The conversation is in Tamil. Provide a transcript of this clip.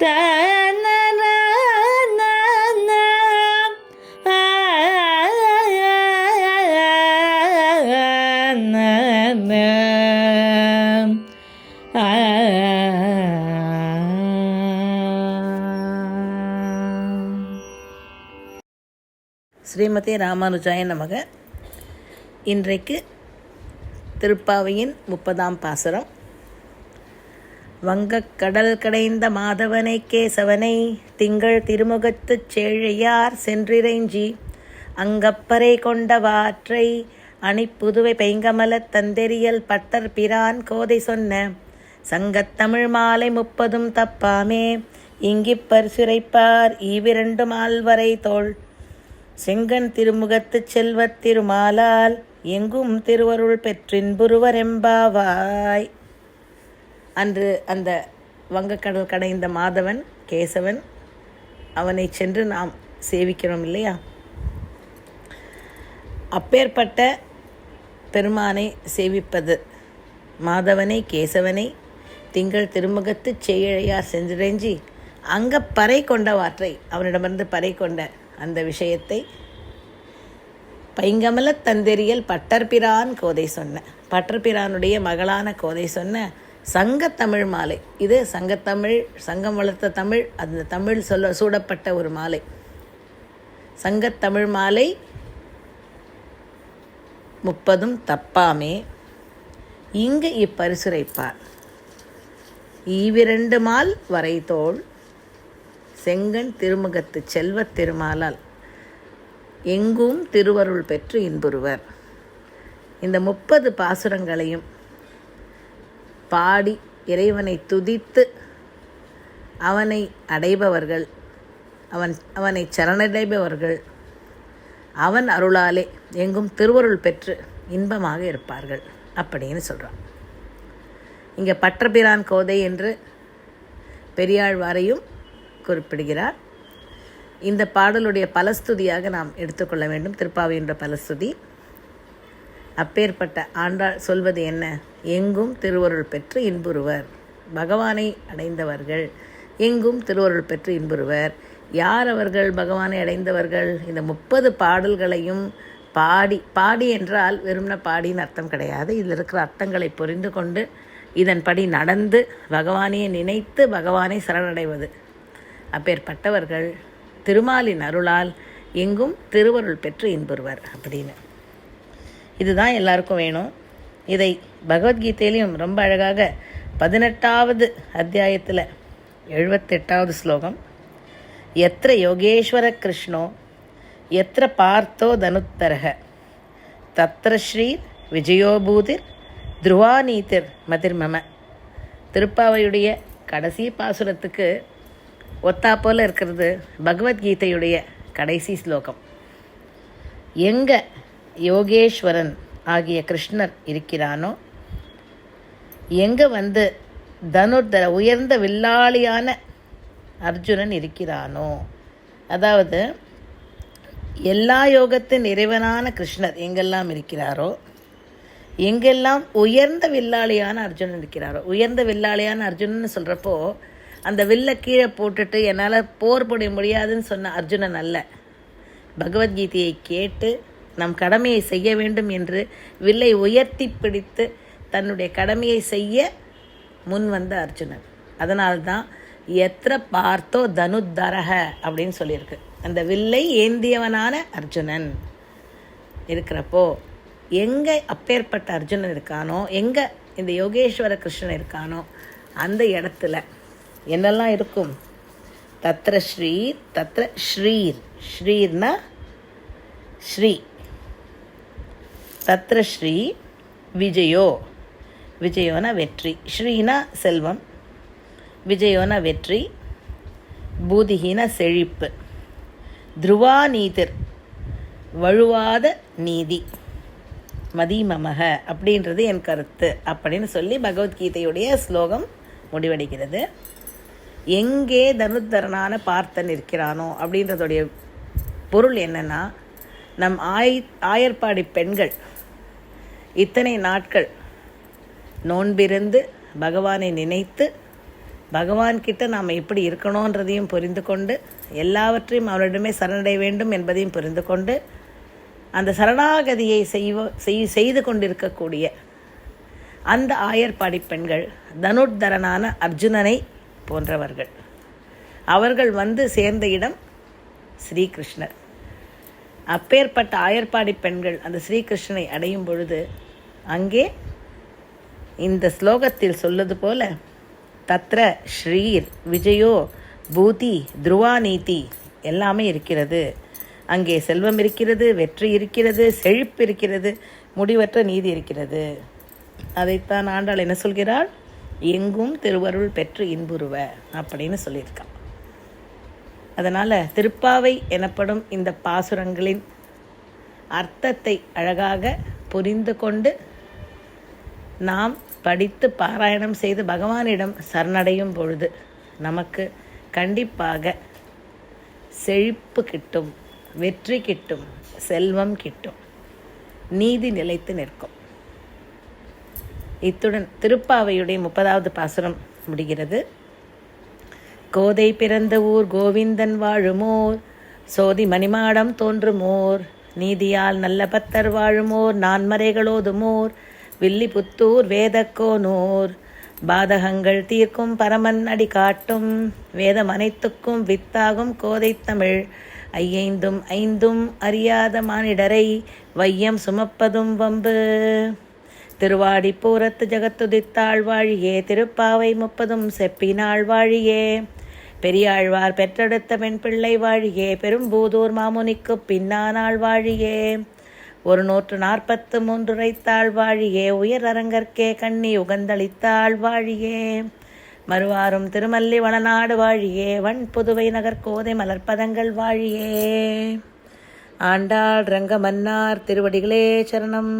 ஸ்ரீமதி ராமானுஜாய நமக. இன்றைக்கு திருப்பாவையின் முப்பதாம் பாசுரம். வங்கக் கடல் கடைந்த மாதவனை கேசவனை திங்கள் திருமுகத்துச் சேழையார் சென்றிறைஞ்சி அங்கப்பறை கொண்ட வாற்றை அணிப்புதுவை பைங்கமலத் தந்தெறியல் பட்டர் பிரான் கோதை சொன்ன சங்கத்தமிழ் மாலை முப்பதும் தப்பாமே இங்கிப் பரிசுரைப்பார் ஈவிரண்டு மால்வரை தோள் செங்கன் திருமுகத்துச் செல்வத் திருமாலால் எங்கும் திருவருள் பெற்றின் புருவரெம்பாவாய். அன்று அந்த வங்கக்கடல் கடைந்த மாதவன் கேசவன் அவனை சென்று நாம் சேவிக்கிறோம் இல்லையா? அப்பேற்பட்ட பெருமானை சேவிப்பது மாதவனை கேசவனை திங்கள் திருமுகத்துச் செய்யழையார் சென்றிறைஞ்சி அங்க பறை கொண்ட வாற்றை அவனிடமிருந்து பறை கொண்ட அந்த விஷயத்தை பைங்கமல தந்தெறியல் பட்டர்பிரான் கோதை சொன்ன. பட்டர்பிரானுடைய மகளான கோதை சொன்ன சங்கத்தமிழ் மாலை. இது சங்கத்தமிழ் சங்கம் வளர்த்த தமிழ் அந்த தமிழ் சொல்ல சூடப்பட்ட ஒரு மாலை. சங்கத்தமிழ் மாலை முப்பதும் தப்பாமே. இங்கு இப்பரிசுரைப்பார். ஈவிரண்டு மால் வரைதோள் செங்கன் திருமுகத்து செல்வத் திருமாலால் எங்கும் திருவருள் பெற்று இன்புறுவர். இந்த முப்பது பாசுரங்களையும் பாடி இறைவனை துதித்து அவனை அடைபவர்கள். அவன் அவனை சரணடைபவர்கள். அவன் அருளாலே எங்கும் திருவருள் பெற்று இன்பமாக இருப்பார்கள் அப்படின்னு சொல்கிறான் இங்கே பற்றபிரான் கோதை என்று பெரியாழ்வாரையும் குறிப்பிடுகிறார். இந்த பாடலுடைய பலஸ்துதியாக நாம் எடுத்துக்கொள்ள வேண்டும். திருப்பாவை என்ற பலஸ்துதி. அப்பேற்பட்ட ஆண்டாள் சொல்வது என்ன? எங்கும் திருவருள் பெற்று இன்புறுவர். பகவானை அடைந்தவர்கள். எங்கும் திருவருள் பெற்று இன்புறுவர். யார் அவர்கள் பகவானை அடைந்தவர்கள்? இந்த முப்பது பாடல்களையும் பாடி பாடி என்றால் வெறும்ன பாடின்னு அர்த்தம் கிடையாது. இதில் இருக்கிற அர்த்தங்களை புரிந்து கொண்டு இதன்படி நடந்து பகவானையை நினைத்து பகவானை சரணடைவது. அப்பேற்பட்டவர்கள் திருமாலின் அருளால் எங்கும் திருவருள் பெற்று இன்புறுவர் அப்படின்னு. இதுதான் எல்லாருக்கும் வேணும். இதை பகவத்கீதையிலையும் ரொம்ப அழகாக பதினெட்டாவது அத்தியாயத்தில் எழுபத்தெட்டாவது ஸ்லோகம். எத்திர யோகேஸ்வர கிருஷ்ணோ எத்திர பார்த்தோ தனுத்தரக. தத்திர ஸ்ரீ விஜயோபூதிர் துருவாநீதிர் மதிர்மம திருப்பாவையுடைய கடைசி பாசுரத்துக்கு ஒத்தா போல் இருக்கிறது பகவத்கீதையுடைய கடைசி ஸ்லோகம். எங்கே யோகேஸ்வரன் ஆகிய கிருஷ்ணர் இருக்கிறானோ? எங்கே வந்து தனுர்தர உயர்ந்த வில்லாளியான அர்ஜுனன் இருக்கிறானோ? அதாவது எல்லா யோகத்தின் இறைவனான கிருஷ்ணர் எங்கெல்லாம் இருக்கிறாரோ எங்கெல்லாம் உயர்ந்த வில்லாளியான அர்ஜுனன் இருக்கிறாரோ உயர்ந்த வில்லாளியான அர்ஜுனன் சொல்கிறப்போ அந்த வில்லை கீழே போட்டுட்டு என்னால் போர் புரிய முடியாதுன்னு சொன்ன அர்ஜுனன் அல்ல. பகவத்கீதையை கேட்டு நம் கடமையை செய்ய வேண்டும் என்று வில்லை உயர்த்தி பிடித்து தன்னுடைய கடமையை செய்ய முன் வந்த அர்ஜுனன். அதனால்தான் எத்திர பார்த்தோ தனுத்தரக அப்படின்னு சொல்லியிருக்கு. அந்த வில்லை ஏந்தியவனான அர்ஜுனன். இருக்கிறப்போ எங்கே அப்பேற்பட்ட அர்ஜுனன் இருக்கானோ எங்கே இந்த யோகேஸ்வர கிருஷ்ணன் இருக்கானோ அந்த இடத்துல என்னெல்லாம் இருக்கும்? தத்ர ஸ்ரீர் தத்ர ஸ்ரீர். ஸ்ரீர்னா ஸ்ரீ. சத்ரஸ்ரீ விஜயோ. விஜயோனா வெற்றி. ஸ்ரீனா செல்வம். விஜயோனா வெற்றி. பூதிஹீன செழிப்பு. துருவா நீதிர் வழுவாத நீதி. மதிமமக அப்படின்றது என் கருத்து அப்படின்னு சொல்லி பகவத்கீதையுடைய ஸ்லோகம் முடிவடைகிறது. எங்கே தனுத்தரனான பார்த்தன் இருக்கிறானோ அப்படின்றதுடைய பொருள் என்னென்னா நம் ஆய் ஆயர்பாடி பெண்கள் இத்தனை நாட்கள் நோன்பிருந்து பகவானை நினைத்து பகவான்கிட்ட நாம் எப்படி இருக்கணுன்றதையும் புரிந்து கொண்டு எல்லாவற்றையும் அவரிடமே சரணடைய வேண்டும் என்பதையும் புரிந்து கொண்டு அந்த சரணாகதியை செய்வ செய் செய்து கொண்டிருக்கக்கூடிய அந்த ஆயர்பாடி பெண்கள் தனுர்தரனான அர்ஜுனனை போன்றவர்கள். அவர்கள் வந்து சேர்ந்த இடம் ஸ்ரீகிருஷ்ணர். அப்பேற்பட்ட ஆயர்பாடி பெண்கள் அந்த ஸ்ரீகிருஷ்ணனை அடையும் பொழுது அங்கே இந்த ஸ்லோகத்தில் சொல்வது போல தத்ர ஸ்ரீர் விஜயோ பூதி துருவாநீதி எல்லாமே இருக்கிறது. அங்கே செல்வம் இருக்கிறது வெற்றி இருக்கிறது செழிப்பு இருக்கிறது முடிவற்ற நீதி இருக்கிறது. அதைத்தான் ஆண்டாள் என்ன சொல்கிறாள்? எங்கும் திருவருள் பெற்று இன்புறுவ அப்படின்னு சொல்லியிருக்கான் அதனால் திருப்பாவை எனப்படும் இந்த பாசுரங்களின் அர்த்தத்தை அழகாக புரிந்து கொண்டு நாம் படித்து பாராயணம் செய்து பகவானிடம் சரணடையும் பொழுது நமக்கு கண்டிப்பாக செழிப்பு கிட்டும் வெற்றி கிட்டும் செல்வம் கிட்டும் நீதி நிலைத்து நிற்கும். இத்துடன் திருப்பாவையுடைய முப்பதாவது பாசுரம் முடிகிறது. கோதை பிறந்த ஊர் கோவிந்தன் வாழுமோர். சோதி மணிமாடம் தோன்றுமோர். நீதியால் நல்ல பத்தர் வாழுமோர். நான்மறைகளோதுமோர். வில்லிபுத்தூர் வேதக்கோனூர். பாதகங்கள் தீர்க்கும் பரமன் அடி காட்டும். வேதம் அனைத்துக்கும் வித்தாகும் கோதை தமிழ். ஐயைந்தும் ஐந்தும் அறியாத மானிடரை வையம் சுமப்பதும் வம்பு. திருவாடி பூரத்து ஜகத்துதித்தாள் வாழியே. திருப்பாவை முப்பதும் செப்பினாள் வாழியே. பெரியாழ்வார் பெற்றெடுத்த பெண் பிள்ளை வாழியே பெரும்பூதூர் மாமுனிக்கு பின்னானாள் வாழியே. ஒரு நூற்று நாற்பத்து மூன்று உரைத்தாள் வாழியே உயர் அரங்கற்கே கண்ணி உகந்தளித்தாள் வாழியே. மறுவாரும் திருமல்லி வளநாடு வாழியே வன் புதுவை நகர் கோதை மலர்ப்பதங்கள் வாழியே. ஆண்டாள் ரங்கமன்னார் திருவடிகளே சரணம்.